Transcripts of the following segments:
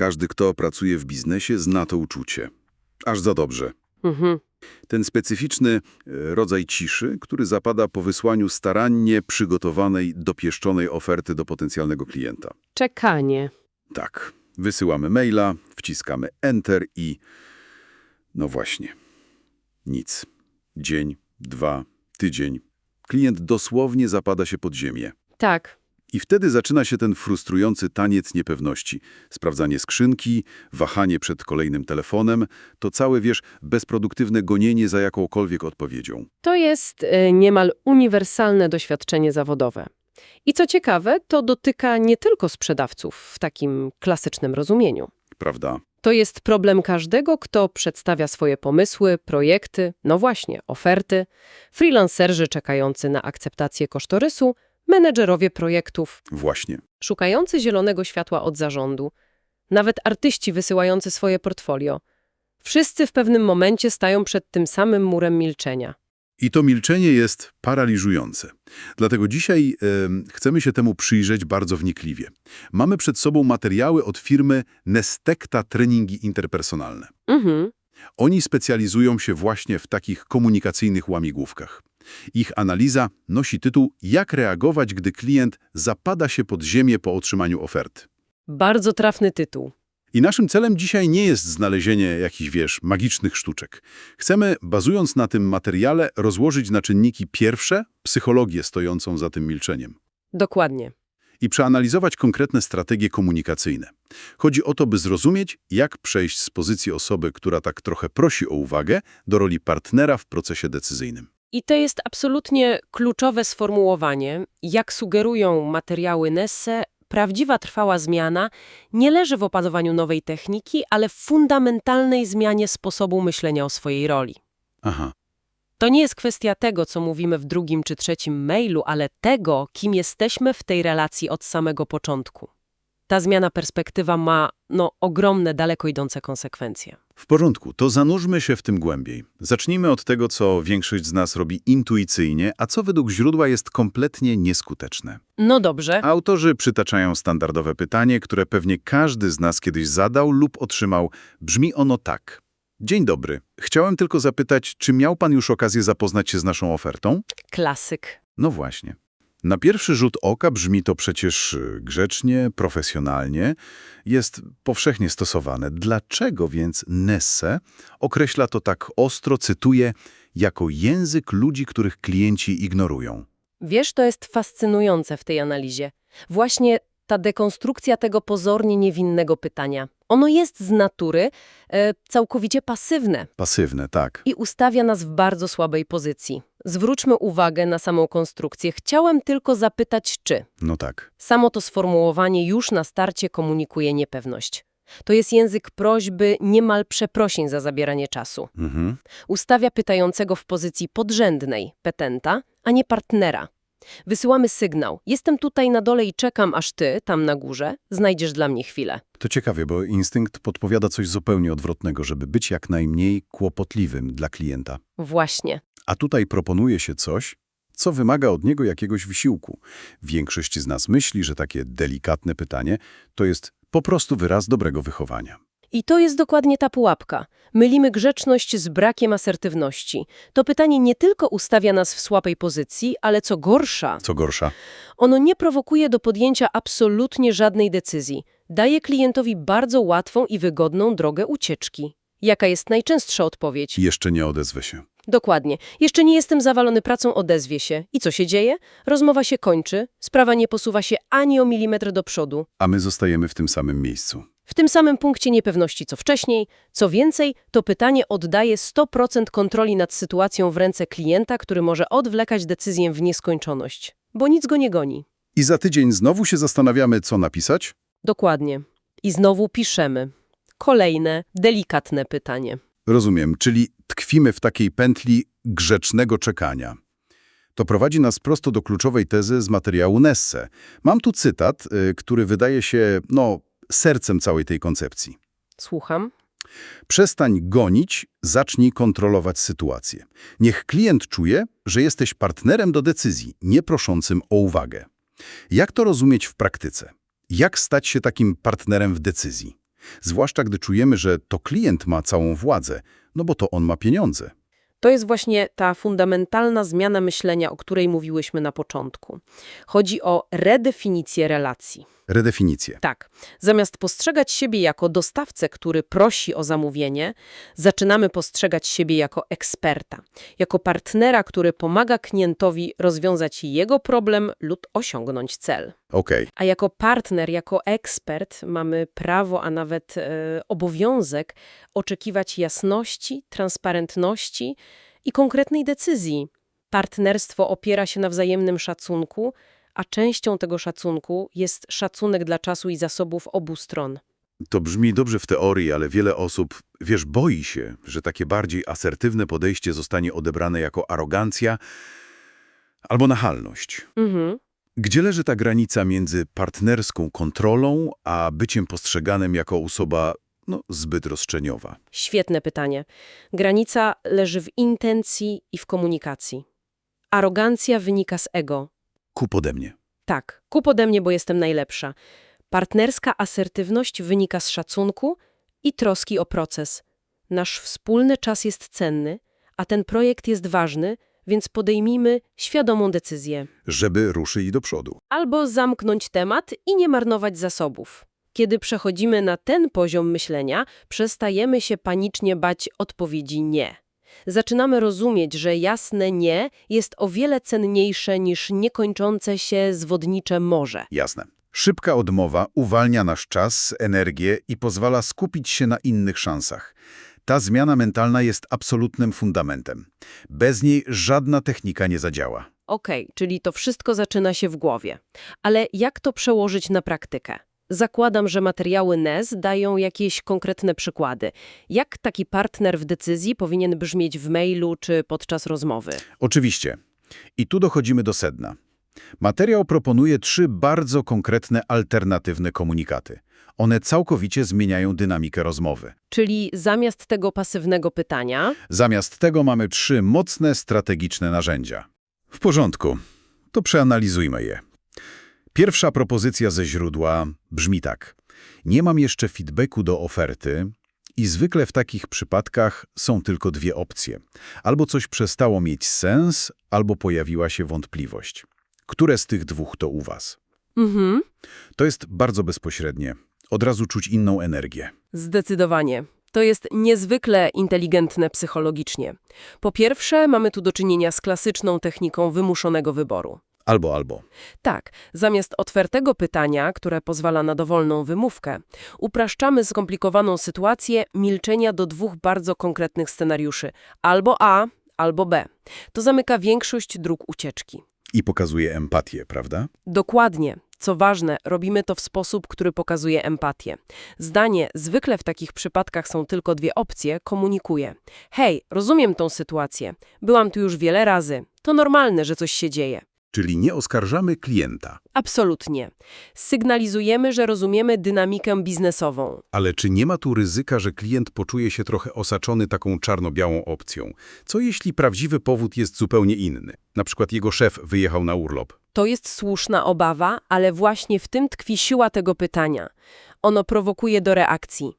Każdy, kto pracuje w biznesie, zna to uczucie. Aż za dobrze. Mhm. Ten specyficzny e, rodzaj ciszy, który zapada po wysłaniu starannie przygotowanej, dopieszczonej oferty do potencjalnego klienta. Czekanie. Tak, wysyłamy maila, wciskamy Enter i... No właśnie. Nic. Dzień, dwa, tydzień. Klient dosłownie zapada się pod ziemię. Tak. I wtedy zaczyna się ten frustrujący taniec niepewności. Sprawdzanie skrzynki, wahanie przed kolejnym telefonem, to całe, wiesz, bezproduktywne gonienie za jakąkolwiek odpowiedzią. To jest e, niemal uniwersalne doświadczenie zawodowe. I co ciekawe, to dotyka nie tylko sprzedawców w takim klasycznym rozumieniu. Prawda? To jest problem każdego, kto przedstawia swoje pomysły, projekty, no właśnie, oferty, freelancerzy czekający na akceptację kosztorysu, menedżerowie projektów, Właśnie. szukający zielonego światła od zarządu, nawet artyści wysyłający swoje portfolio. Wszyscy w pewnym momencie stają przed tym samym murem milczenia. I to milczenie jest paraliżujące. Dlatego dzisiaj em, chcemy się temu przyjrzeć bardzo wnikliwie. Mamy przed sobą materiały od firmy Nestekta Treningi Interpersonalne. Mhm. Oni specjalizują się właśnie w takich komunikacyjnych łamigłówkach. Ich analiza nosi tytuł Jak reagować, gdy klient zapada się pod ziemię po otrzymaniu oferty. Bardzo trafny tytuł. I naszym celem dzisiaj nie jest znalezienie jakichś, wiesz, magicznych sztuczek. Chcemy, bazując na tym materiale, rozłożyć na czynniki pierwsze psychologię stojącą za tym milczeniem Dokładnie. i przeanalizować konkretne strategie komunikacyjne. Chodzi o to, by zrozumieć, jak przejść z pozycji osoby, która tak trochę prosi o uwagę, do roli partnera w procesie decyzyjnym. I to jest absolutnie kluczowe sformułowanie. Jak sugerują materiały Nesse, prawdziwa trwała zmiana nie leży w opanowaniu nowej techniki, ale w fundamentalnej zmianie sposobu myślenia o swojej roli. Aha, To nie jest kwestia tego, co mówimy w drugim czy trzecim mailu, ale tego, kim jesteśmy w tej relacji od samego początku. Ta zmiana perspektywa ma, no, ogromne, daleko idące konsekwencje. w porządku, to zanurzmy się w tym głębiej. Zacznijmy od tego, co większość z nas robi intuicyjnie, a co według źródła jest kompletnie nieskuteczne. No dobrze, Autorzy przytaczają standardowe pytanie, które pewnie każdy z nas kiedyś zadał lub otrzymał. Brzmi ono tak. Dzień dobry. Chciałem tylko zapytać, czy miał pan już okazję zapoznać się z naszą ofertą? klasyk. No właśnie. Na pierwszy rzut oka brzmi to przecież y, grzecznie, profesjonalnie, jest powszechnie stosowane. Dlaczego więc Nesse określa to tak ostro, cytuję, jako język ludzi, których klienci ignorują? Wiesz, to jest fascynujące w tej analizie. Właśnie ta dekonstrukcja tego pozornie niewinnego pytania. Ono jest z natury e, całkowicie pasywne Pasywne, tak. i ustawia nas w bardzo słabej pozycji. Zwróćmy uwagę na samą konstrukcję. Chciałem tylko zapytać, czy. No tak. Samo to sformułowanie już na starcie komunikuje niepewność. To jest język prośby, niemal przeprosin za zabieranie czasu. Mhm. Ustawia pytającego w pozycji podrzędnej, petenta, a nie partnera. Wysyłamy sygnał. Jestem tutaj na dole i czekam, aż ty, tam na górze, znajdziesz dla mnie chwilę. To ciekawie, bo instynkt podpowiada coś zupełnie odwrotnego, żeby być jak najmniej kłopotliwym dla klienta. Właśnie. A tutaj proponuje się coś, co wymaga od niego jakiegoś wysiłku. Większość z nas myśli, że takie delikatne pytanie to jest po prostu wyraz dobrego wychowania. I to jest dokładnie ta pułapka. Mylimy grzeczność z brakiem asertywności. To pytanie nie tylko ustawia nas w słabej pozycji, ale co gorsza, Co gorsza, ono nie prowokuje do podjęcia absolutnie żadnej decyzji. Daje klientowi bardzo łatwą i wygodną drogę ucieczki. Jaka jest najczęstsza odpowiedź? jeszcze nie odezwę się. Dokładnie. Jeszcze nie jestem zawalony pracą, odezwie się. I co się dzieje? Rozmowa się kończy, sprawa nie posuwa się ani o milimetr do przodu. A my zostajemy w tym samym miejscu. W tym samym punkcie niepewności co wcześniej. Co więcej, to pytanie oddaje 100% kontroli nad sytuacją w ręce klienta, który może odwlekać decyzję w nieskończoność. Bo nic go nie goni. I za tydzień znowu się zastanawiamy, co napisać? Dokładnie. I znowu piszemy. Kolejne, delikatne pytanie. Rozumiem, czyli tkwimy w takiej pętli grzecznego czekania. To prowadzi nas prosto do kluczowej tezy z materiału Nesse. Mam tu cytat, y, który wydaje się, no, sercem całej tej koncepcji. Słucham. Przestań gonić, zacznij kontrolować sytuację. Niech klient czuje, że jesteś partnerem do decyzji, nie proszącym o uwagę. Jak to rozumieć w praktyce? Jak stać się takim partnerem w decyzji? Zwłaszcza gdy czujemy, że to klient ma całą władzę, no bo to on ma pieniądze. To jest właśnie ta fundamentalna zmiana myślenia, o której mówiłyśmy na początku. Chodzi o redefinicję relacji. Redefinicje. Tak, zamiast postrzegać siebie jako dostawcę, który prosi o zamówienie, zaczynamy postrzegać siebie jako eksperta, jako partnera, który pomaga klientowi rozwiązać jego problem lub osiągnąć cel. Okej, A jako partner, jako ekspert mamy prawo, a nawet e, obowiązek oczekiwać jasności, transparentności i konkretnej decyzji. Partnerstwo opiera się na wzajemnym szacunku, a częścią tego szacunku jest szacunek dla czasu i zasobów obu stron. to brzmi dobrze w teorii, ale wiele osób, wiesz, boi się, że takie bardziej asertywne podejście zostanie odebrane jako arogancja albo nachalność. Mhm. Gdzie leży ta granica między partnerską kontrolą, a byciem postrzeganym jako osoba no, zbyt roszczeniowa? Świetne pytanie. Granica leży w intencji i w komunikacji. Arogancja wynika z ego. Kup ode mnie. Tak, kup ode mnie, bo jestem najlepsza. Partnerska asertywność wynika z szacunku i troski o proces. Nasz wspólny czas jest cenny, a ten projekt jest ważny, więc podejmijmy świadomą decyzję. Żeby ruszyć do przodu. Albo zamknąć temat i nie marnować zasobów. Kiedy przechodzimy na ten poziom myślenia, przestajemy się panicznie bać odpowiedzi nie. Zaczynamy rozumieć, że jasne nie jest o wiele cenniejsze niż niekończące się zwodnicze morze. Jasne. Szybka odmowa uwalnia nasz czas, energię i pozwala skupić się na innych szansach. Ta zmiana mentalna jest absolutnym fundamentem. Bez niej żadna technika nie zadziała. Okej, czyli to wszystko zaczyna się w głowie. Ale jak to przełożyć na praktykę? Zakładam, że materiały NES dają jakieś konkretne przykłady. Jak taki partner w decyzji powinien brzmieć w mailu czy podczas rozmowy? Oczywiście. I tu dochodzimy do sedna. Materiał proponuje trzy bardzo konkretne, alternatywne komunikaty. One całkowicie zmieniają dynamikę rozmowy. Czyli zamiast tego pasywnego pytania, Zamiast tego mamy trzy mocne, strategiczne narzędzia. W porządku, to przeanalizujmy je. Pierwsza propozycja ze źródła brzmi tak. Nie mam jeszcze feedbacku do oferty i zwykle w takich przypadkach są tylko dwie opcje. Albo coś przestało mieć sens, albo pojawiła się wątpliwość. Które z tych dwóch to u Was? mhm, To jest bardzo bezpośrednie. Od razu czuć inną energię. zdecydowanie. To jest niezwykle inteligentne psychologicznie. Po pierwsze, mamy tu do czynienia z klasyczną techniką wymuszonego wyboru. Albo, albo. Tak, zamiast otwartego pytania, które pozwala na dowolną wymówkę, upraszczamy skomplikowaną sytuację milczenia do dwóch bardzo konkretnych scenariuszy albo A, albo B. To zamyka większość dróg ucieczki. I pokazuje empatię, prawda? Dokładnie. Co ważne, robimy to w sposób, który pokazuje empatię. Zdanie, zwykle w takich przypadkach są tylko dwie opcje, komunikuje. Hej, rozumiem tą sytuację. Byłam tu już wiele razy. To normalne, że coś się dzieje. Czyli nie oskarżamy klienta. Absolutnie. Sygnalizujemy, że rozumiemy dynamikę biznesową. Ale czy nie ma tu ryzyka, że klient poczuje się trochę osaczony taką czarno-białą opcją? Co jeśli prawdziwy powód jest zupełnie inny? Na przykład jego szef wyjechał na urlop. To jest słuszna obawa, ale właśnie w tym tkwi siła tego pytania. Ono prowokuje do reakcji.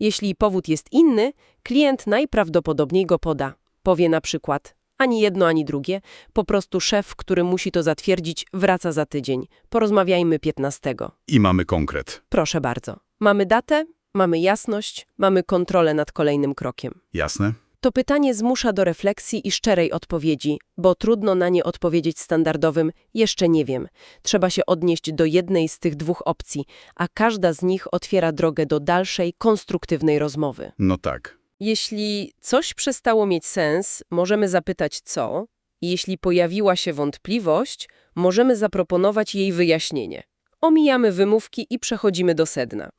Jeśli powód jest inny, klient najprawdopodobniej go poda. Powie na przykład ani jedno, ani drugie, po prostu szef, który musi to zatwierdzić, wraca za tydzień. Porozmawiajmy 15. I mamy konkret. Proszę bardzo. Mamy datę, mamy jasność, mamy kontrolę nad kolejnym krokiem. Jasne? To pytanie zmusza do refleksji i szczerej odpowiedzi, bo trudno na nie odpowiedzieć standardowym jeszcze nie wiem. Trzeba się odnieść do jednej z tych dwóch opcji, a każda z nich otwiera drogę do dalszej, konstruktywnej rozmowy. No tak. Jeśli coś przestało mieć sens, możemy zapytać co, i jeśli pojawiła się wątpliwość, możemy zaproponować jej wyjaśnienie. Omijamy wymówki i przechodzimy do sedna.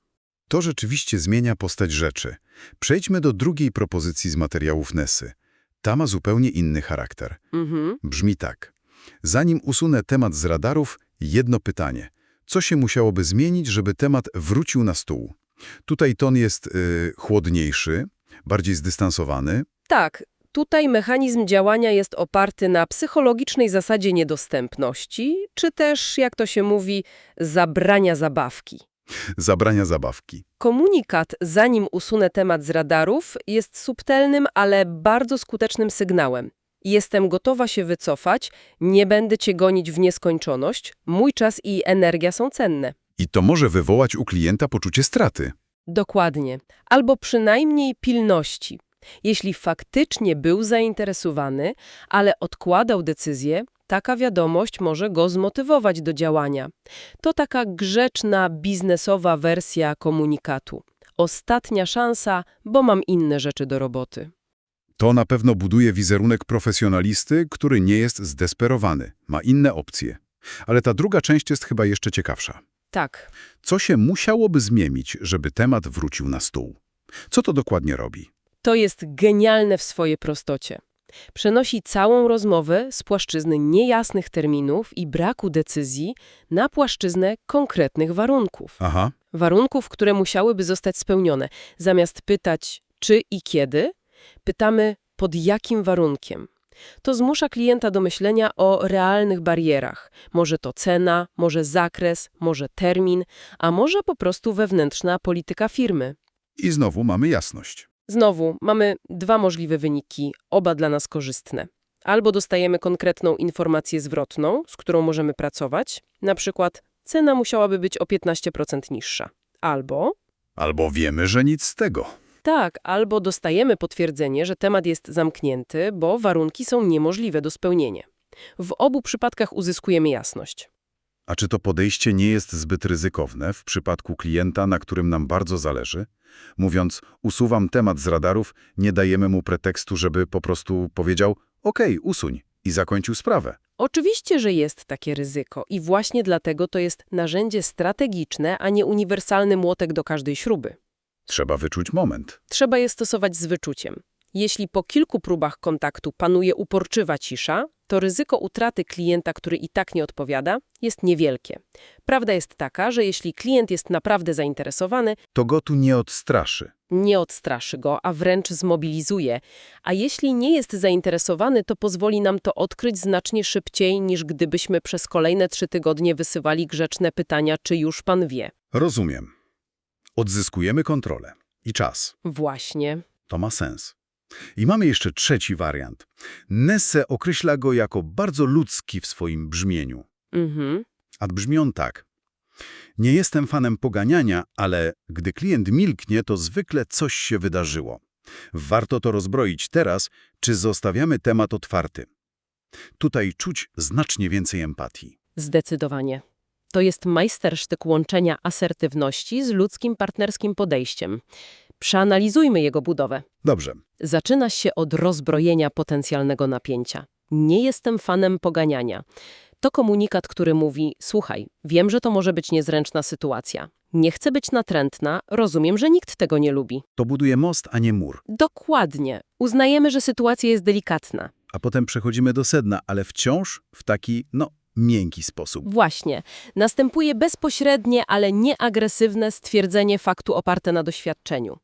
To rzeczywiście zmienia postać rzeczy. Przejdźmy do drugiej propozycji z materiałów Nessy. Ta ma zupełnie inny charakter. Mhm. Brzmi tak. Zanim usunę temat z radarów, jedno pytanie. Co się musiałoby zmienić, żeby temat wrócił na stół? Tutaj ton jest y, chłodniejszy, bardziej zdystansowany. Tak, tutaj mechanizm działania jest oparty na psychologicznej zasadzie niedostępności, czy też, jak to się mówi, zabrania zabawki. Zabrania zabawki. Komunikat, zanim usunę temat z radarów, jest subtelnym, ale bardzo skutecznym sygnałem. Jestem gotowa się wycofać, nie będę cię gonić w nieskończoność, mój czas i energia są cenne. I to może wywołać u klienta poczucie straty. Dokładnie. Albo przynajmniej pilności. Jeśli faktycznie był zainteresowany, ale odkładał decyzję, taka wiadomość może go zmotywować do działania. To taka grzeczna, biznesowa wersja komunikatu. Ostatnia szansa, bo mam inne rzeczy do roboty. To na pewno buduje wizerunek profesjonalisty, który nie jest zdesperowany, ma inne opcje. Ale ta druga część jest chyba jeszcze ciekawsza. Tak. Co się musiałoby zmienić, żeby temat wrócił na stół? Co to dokładnie robi? To jest genialne w swojej prostocie. Przenosi całą rozmowę z płaszczyzny niejasnych terminów i braku decyzji na płaszczyznę konkretnych warunków. Aha, Warunków, które musiałyby zostać spełnione. Zamiast pytać czy i kiedy, pytamy pod jakim warunkiem. To zmusza klienta do myślenia o realnych barierach. Może to cena, może zakres, może termin, a może po prostu wewnętrzna polityka firmy. i znowu mamy jasność. Znowu mamy dwa możliwe wyniki, oba dla nas korzystne. Albo dostajemy konkretną informację zwrotną, z którą możemy pracować, na przykład cena musiałaby być o 15% niższa. Albo Albo wiemy, że nic z tego. Tak, albo dostajemy potwierdzenie, że temat jest zamknięty, bo warunki są niemożliwe do spełnienia. W obu przypadkach uzyskujemy jasność. A czy to podejście nie jest zbyt ryzykowne w przypadku klienta, na którym nam bardzo zależy? Mówiąc, usuwam temat z radarów, nie dajemy mu pretekstu, żeby po prostu powiedział okej, usuń i zakończył sprawę. Oczywiście, że jest takie ryzyko i właśnie dlatego to jest narzędzie strategiczne, a nie uniwersalny młotek do każdej śruby. Trzeba wyczuć moment. Trzeba je stosować z wyczuciem. Jeśli po kilku próbach kontaktu panuje uporczywa cisza, to ryzyko utraty klienta, który i tak nie odpowiada, jest niewielkie. Prawda jest taka, że jeśli klient jest naprawdę zainteresowany, To go tu nie odstraszy. nie odstraszy go, a wręcz zmobilizuje. A jeśli nie jest zainteresowany, to pozwoli nam to odkryć znacznie szybciej, niż gdybyśmy przez kolejne trzy tygodnie wysyłali grzeczne pytania, czy już pan wie. Rozumiem. Odzyskujemy kontrolę i czas. Właśnie. To ma sens. I mamy jeszcze trzeci wariant. Nesse określa go jako bardzo ludzki w swoim brzmieniu. Mhm. A brzmi on tak. Nie jestem fanem poganiania, ale gdy klient milknie, to zwykle coś się wydarzyło. Warto to rozbroić teraz, czy zostawiamy temat otwarty. Tutaj czuć znacznie więcej empatii. Zdecydowanie. To jest majstersztyk łączenia asertywności z ludzkim partnerskim podejściem. Przeanalizujmy jego budowę. Dobrze, Zaczyna się od rozbrojenia potencjalnego napięcia. Nie jestem fanem poganiania. To komunikat, który mówi: Słuchaj, wiem, że to może być niezręczna sytuacja. Nie chcę być natrętna, rozumiem, że nikt tego nie lubi. to buduje most, a nie mur. Dokładnie. Uznajemy, że sytuacja jest delikatna. A potem przechodzimy do sedna, ale wciąż w taki, no, miękki sposób. Właśnie. Następuje bezpośrednie, ale nieagresywne stwierdzenie faktu oparte na doświadczeniu.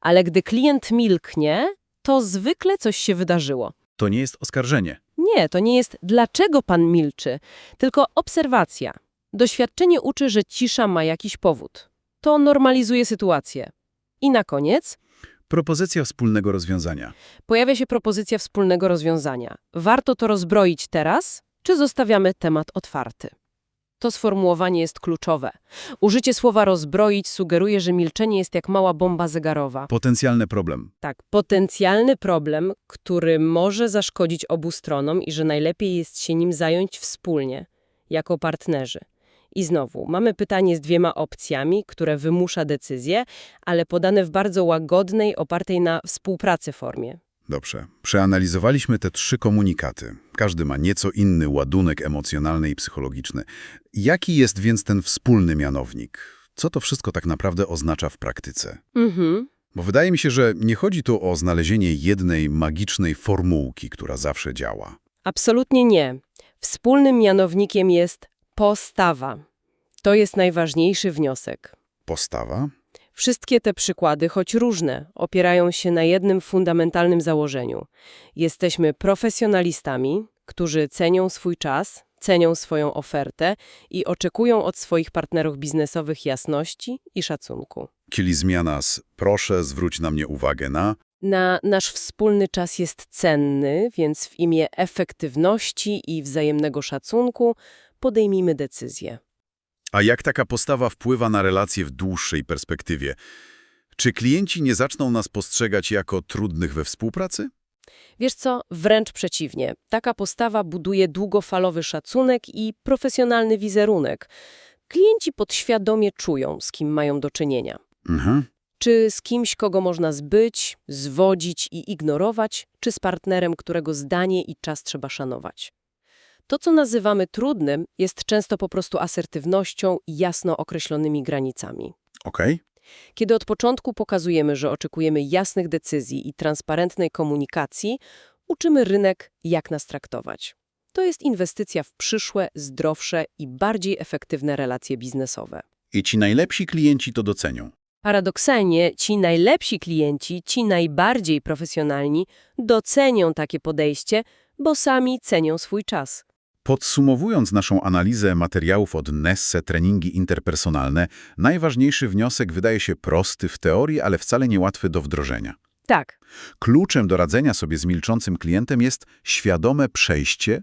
Ale gdy klient milknie, to zwykle coś się wydarzyło. To nie jest oskarżenie. Nie, to nie jest dlaczego pan milczy, tylko obserwacja. Doświadczenie uczy, że cisza ma jakiś powód. To normalizuje sytuację. I na koniec Propozycja wspólnego rozwiązania. pojawia się propozycja wspólnego rozwiązania. Warto to rozbroić teraz, czy zostawiamy temat otwarty? To sformułowanie jest kluczowe. Użycie słowa rozbroić sugeruje, że milczenie jest jak mała bomba zegarowa. Potencjalny problem. Tak, potencjalny problem, który może zaszkodzić obu stronom i że najlepiej jest się nim zająć wspólnie, jako partnerzy. I znowu, mamy pytanie z dwiema opcjami, które wymusza decyzję, ale podane w bardzo łagodnej, opartej na współpracy formie. Dobrze. Przeanalizowaliśmy te trzy komunikaty. Każdy ma nieco inny ładunek emocjonalny i psychologiczny. Jaki jest więc ten wspólny mianownik? Co to wszystko tak naprawdę oznacza w praktyce? Mhm. Bo wydaje mi się, że nie chodzi tu o znalezienie jednej magicznej formułki, która zawsze działa. Absolutnie nie. Wspólnym mianownikiem jest postawa. To jest najważniejszy wniosek. Postawa? Wszystkie te przykłady, choć różne, opierają się na jednym fundamentalnym założeniu. Jesteśmy profesjonalistami, którzy cenią swój czas, cenią swoją ofertę i oczekują od swoich partnerów biznesowych jasności i szacunku. Czyli zmiana z proszę, zwróć na mnie uwagę na Na nasz wspólny czas jest cenny, więc w imię efektywności i wzajemnego szacunku podejmijmy decyzję. A jak taka postawa wpływa na relacje w dłuższej perspektywie? Czy klienci nie zaczną nas postrzegać jako trudnych we współpracy? Wiesz co, wręcz przeciwnie. Taka postawa buduje długofalowy szacunek i profesjonalny wizerunek. Klienci podświadomie czują, z kim mają do czynienia. Mhm. Czy z kimś, kogo można zbyć, zwodzić i ignorować, czy z partnerem, którego zdanie i czas trzeba szanować. To, co nazywamy trudnym, jest często po prostu asertywnością i jasno określonymi granicami. Okej. Kiedy od początku pokazujemy, że oczekujemy jasnych decyzji i transparentnej komunikacji, uczymy rynek, jak nas traktować. To jest inwestycja w przyszłe, zdrowsze i bardziej efektywne relacje biznesowe. I ci najlepsi klienci to docenią. Paradoksalnie ci najlepsi klienci, ci najbardziej profesjonalni docenią takie podejście, bo sami cenią swój czas. Podsumowując naszą analizę materiałów od Nesse Treningi Interpersonalne, najważniejszy wniosek wydaje się prosty w teorii, ale wcale niełatwy do wdrożenia. Tak, Kluczem do radzenia sobie z milczącym klientem jest świadome przejście,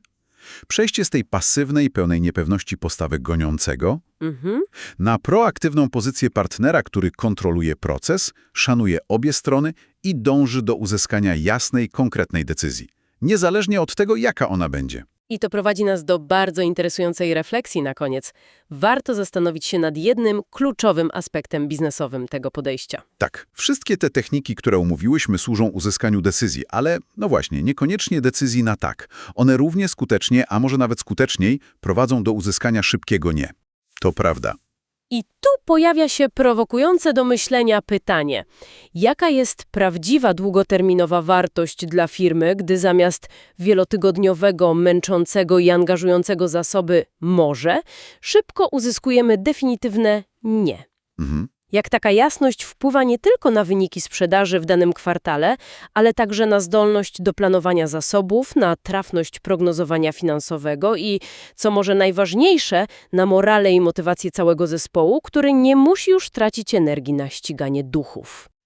przejście z tej pasywnej, pełnej niepewności postawy goniącego mhm. na proaktywną pozycję partnera, który kontroluje proces, szanuje obie strony i dąży do uzyskania jasnej, konkretnej decyzji, niezależnie od tego, jaka ona będzie. I to prowadzi nas do bardzo interesującej refleksji na koniec. Warto zastanowić się nad jednym kluczowym aspektem biznesowym tego podejścia. Tak, wszystkie te techniki, które omówiłyśmy, służą uzyskaniu decyzji, ale no właśnie, niekoniecznie decyzji na tak. One równie skutecznie, a może nawet skuteczniej, prowadzą do uzyskania szybkiego nie. To prawda. I tu pojawia się prowokujące do myślenia pytanie. Jaka jest prawdziwa długoterminowa wartość dla firmy, gdy zamiast wielotygodniowego, męczącego i angażującego zasoby może, szybko uzyskujemy definitywne nie? Mhm. Jak taka jasność wpływa nie tylko na wyniki sprzedaży w danym kwartale, ale także na zdolność do planowania zasobów, na trafność prognozowania finansowego i, co może najważniejsze, na morale i motywację całego zespołu, który nie musi już tracić energii na ściganie duchów.